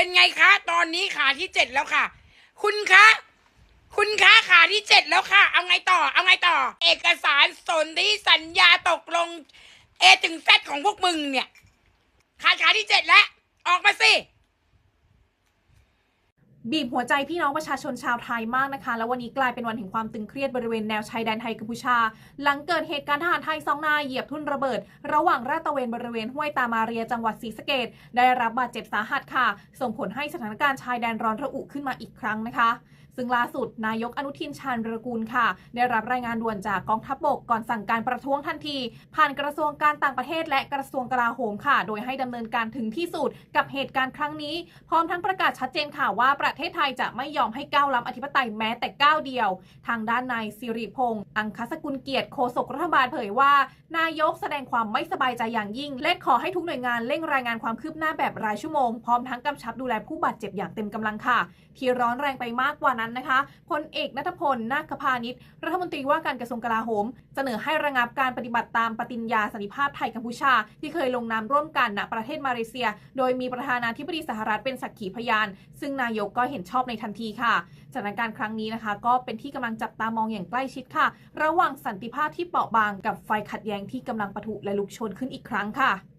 เป็นไงคะ ตอนนี้ขาที่เจ็ดแล้วค่ะ คุณคะ คุณคะขาที่เจ็ดแล้วค่ะ เอาไงต่อ เอาไงต่อ เอกสารสนธิสัญญาตกลง เอถึงแซดของพวกมึงเนี่ย ขาดขาที่เจ็ดแล้ว ออกมาสิ บีบหัวใจพี่น้องประชาชนชาวไทยมากนะคะ แล้ววันนี้กลายเป็นวันแห่งความตึงเครียดบริเวณแนวชายแดนไทยกัมพูชา หลังเกิดเหตุการณ์ทหารไทยสองนายเหยียบทุ่นระเบิด ระหว่างราตะเวนบริเวณห้วยตามาเรียจังหวัดศรีสะเกดได้รับบาดเจ็บสาหัสค่ะ ส่งผลให้สถานการณ์ชายแดนร้อนระอุขึ้นมาอีกครั้งนะคะ ซึ่งล่าสุดนายกอนุทินชาญรกูลค่ะ ได้รับรายงานด่วนจากกองทัพบกก่อนสั่งการประท้วงทันที ผ่านกระทรวงการต่างประเทศและกระทรวงกลาโหมค่ะ โดยให้ดำเนินการถึงที่สุดกับเหตุการณ์ครั้งนี้ พร้อมทั้งประกาศชัดเจนค่ะว่าประเทศไทยจะไม่ยอมให้ก้าวล้ำอธิปไตยแม้แต่ก้าวเดียว ทางด้านนายสิริพงษ์อังคสกุลเกียรติโฆษกรัฐบาลเผยว่า นายกแสดงความไม่สบายใจอย่างยิ่ง และขอให้ทุกหน่วยงานเร่งรายงานความคืบหน้าแบบรายชั่วโมงพร้อมทั้งกำชับดูแลผู้บาดเจ็บอย่างเต็มกำลังค่ะ ที่ร้อนแรงไปมากกว่านั้นนะคะพลเอกนัทพล นาคพาณิชย์รัฐมนตรีว่าการกระทรวงกลาโหม เสนอให้ระงับการปฏิบัติตามปฏิญญาสันติภาพไทยกัมพูชา ที่เคยลงนามร่วมกันณประเทศมาเลเซีย โดยมีประธานาธิบดีสหรัฐเป็นสักขีพยาน ซึ่งนายกก็เห็นชอบในทันทีค่ะสถานการณ์ครั้งนี้นะคะ ก็เป็นที่กำลังจับตามองอย่างใกล้ชิดค่ะ ระหว่างสันติภาพที่เปราะบางกับไฟขัดแย้งที่กำลังปะทุและลุกโชนขึ้นอีกครั้งค่ะ